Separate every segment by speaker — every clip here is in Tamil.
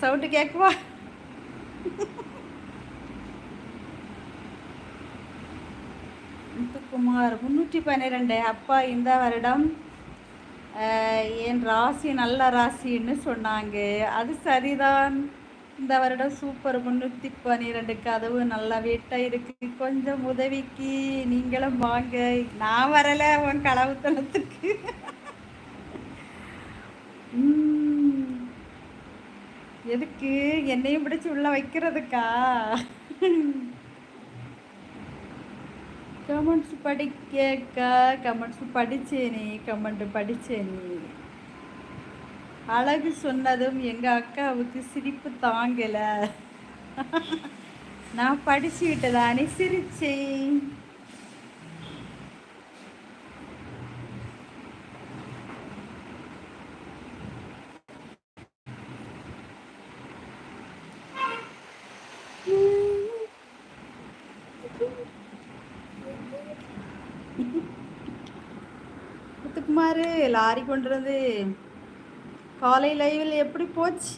Speaker 1: சவுண்டு கேட்குவா முத்துக்குமார் முன்னூற்றி பன்னிரெண்டு. அப்பா இந்த வருடம் என் ராசி நல்ல ராசின்னு சொன்னாங்க. அது சரிதான். இந்த வருடம் சூப்பர் முன்னூற்றி பன்னிரெண்டு கதவு நல்லா வீட்டாக இருக்கு. கொஞ்சம் உதவிக்கு நீங்களும் வாங்க. நான் வரலை உன் களவுத்தனத்துக்கு எதுக்கு? என்னையும் பிடிச்சி உள்ள வைக்கிறதுக்கா? கமெண்ட்ஸ் படிக்கக்கா. கமெண்ட்ஸ் படிச்சேனே கமெண்ட் படிச்சேனே அழகு சொன்னதும் எங்கள் அக்காவுக்கு சிரிப்பு தாங்கலை. நான் படிச்சுக்கிட்டு தானே சிரிச்சேன். குமார் லாரி கொண்டு வந்து காலை லைவில் எப்படி போச்சு?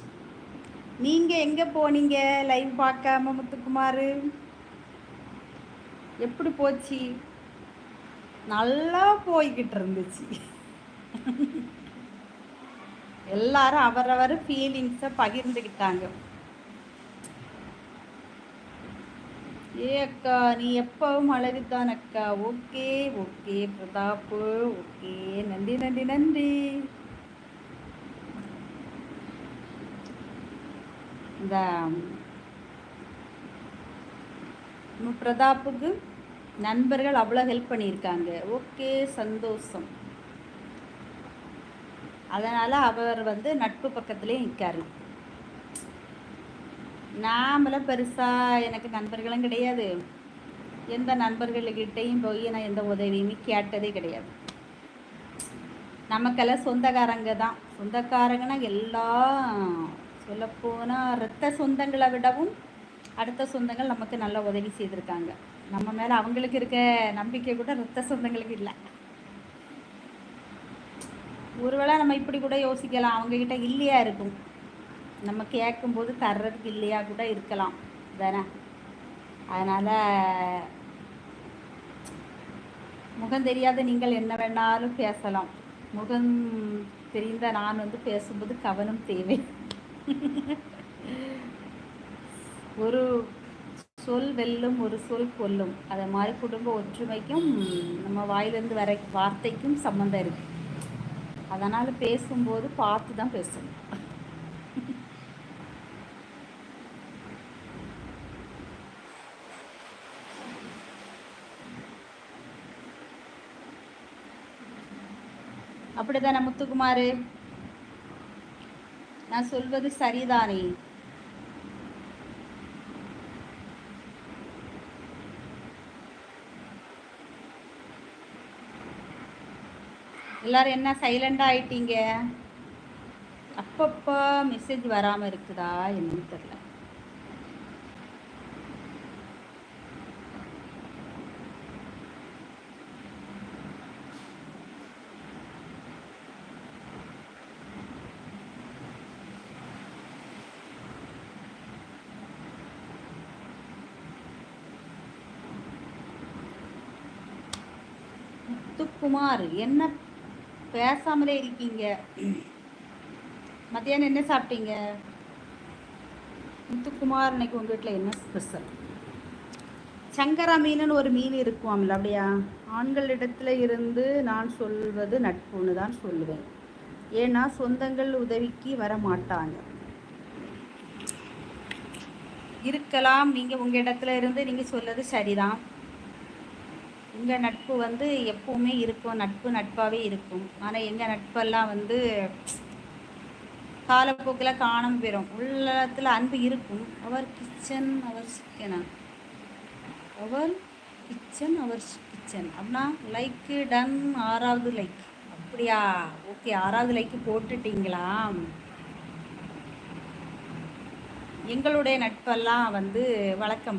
Speaker 1: நீங்கள் எங்கே போனீங்க? லைவ் பார்க்காம முத்துக்குமார்? எப்படி போச்சு? நல்லா போய்கிட்டு இருந்துச்சு. எல்லாரும் அவரவர் ஃபீலிங்ஸை பகிர்ந்துக்கிட்டாங்க ஏ அக்கா நீ எப்பவும் அழகுதான் அக்கா ஓகே ஓகே பிரதாப்பு ஓகே. நன்றி நன்றி நன்றி. இந்த பிரதாப்புக்கு நண்பர்கள் அவ்வளோ ஹெல்ப் பண்ணியிருக்காங்க. ஓகே சந்தோஷம். அதனால் அவர் வந்து நட்பு பக்கத்துலேயே நிற்காரு நாமளும் பெருசாக எனக்கு நண்பர்களும் கிடையாது. எந்த நண்பர்கள்கிட்டையும் போய் நான் எந்த உதவியுமே கேட்டதே கிடையாது. நமக்கெல்லாம் சொந்தக்காரங்க தான். சொந்தக்காரங்கன்னா எல்லாம் சொல்லப்போனால் ரத்த சொந்தங்களை விடவும் அடுத்த சொந்தங்கள் நமக்கு நல்ல உதவி செய்திருக்காங்க. நம்ம மேலே அவங்களுக்கு இருக்க நம்பிக்கை கூட ரத்த சொந்தங்களுக்கு இல்லை. ஒருவேளை நம்ம இப்படி கூட யோசிக்கலாம். அவங்கக்கிட்ட இல்லையா இருக்கும். நம்ம கேட்கும்போது தர்றதுக்கு இல்லையா கூட இருக்கலாம். தானே? அதனால் முகம் தெரியாத நீங்கள் என்ன வேணாலும் பேசலாம். முகம் தெரிந்த நான் வந்து பேசும்போது கவனம் தேவை. ஒரு சொல் வெல்லும் ஒரு சொல் கொல்லும். அதை மாதிரி குடும்ப ஒற்றுமைக்கும் நம்ம வாயிலிருந்து வர வார்த்தைக்கும் சம்மந்தம் இருக்குது அதனால் பேசும்போது பார்த்து தான் பேசணும். அப்படிதானே முத்துக்குமார்? நான் சொல்வது சரிதானே? எல்லாரும் என்ன சைலண்டாக ஆயிட்டீங்க? அப்பப்போ மெசேஜ் வராமல் இருக்குதா என்னன்னு தெரியல. முத்துக்குமார் என்ன பேசாமலே இருக்கீங்க? மத்தியானம் என்ன சாப்பிட்டீங்க? முத்துக்குமார் இன்னைக்கு உங்கள் வீட்டில் என்ன ஸ்பெஷல் சங்கரா மீனுன்னு ஒரு மீன் இருக்குவாம்ல அப்படியா? ஆண்களிடத்துல இருந்து நான் சொல்வது நட்புன்னு தான் சொல்லுவேன். ஏன்னா சொந்தங்கள் உதவிக்கு வர மாட்டாங்க இருக்கலாம். நீங்கள் உங்கள் இடத்துல இருந்து நீங்கள் சொல்லது சரிதான். எங்கள் நட்பு வந்து எப்போவுமே இருக்கும். நட்பு நட்பாகவே இருக்கும். ஆனால் எங்கள் நட்பெல்லாம் வந்து காலப்போக்கில் காணம் போயிடும் உள்ளத்தில் அன்பு இருக்கும். அவர் கிச்சன் அவர் சிக்கனா அவர் கிச்சன் அவர் கிச்சன் அப்படின்னா லைக்கு டன் ஆறாவது லைக் அப்படியா? ஓகே ஆறாவது லைக்கு போட்டுட்டிங்களா? எங்களுடைய நட்பெல்லாம் வந்து வழக்கம்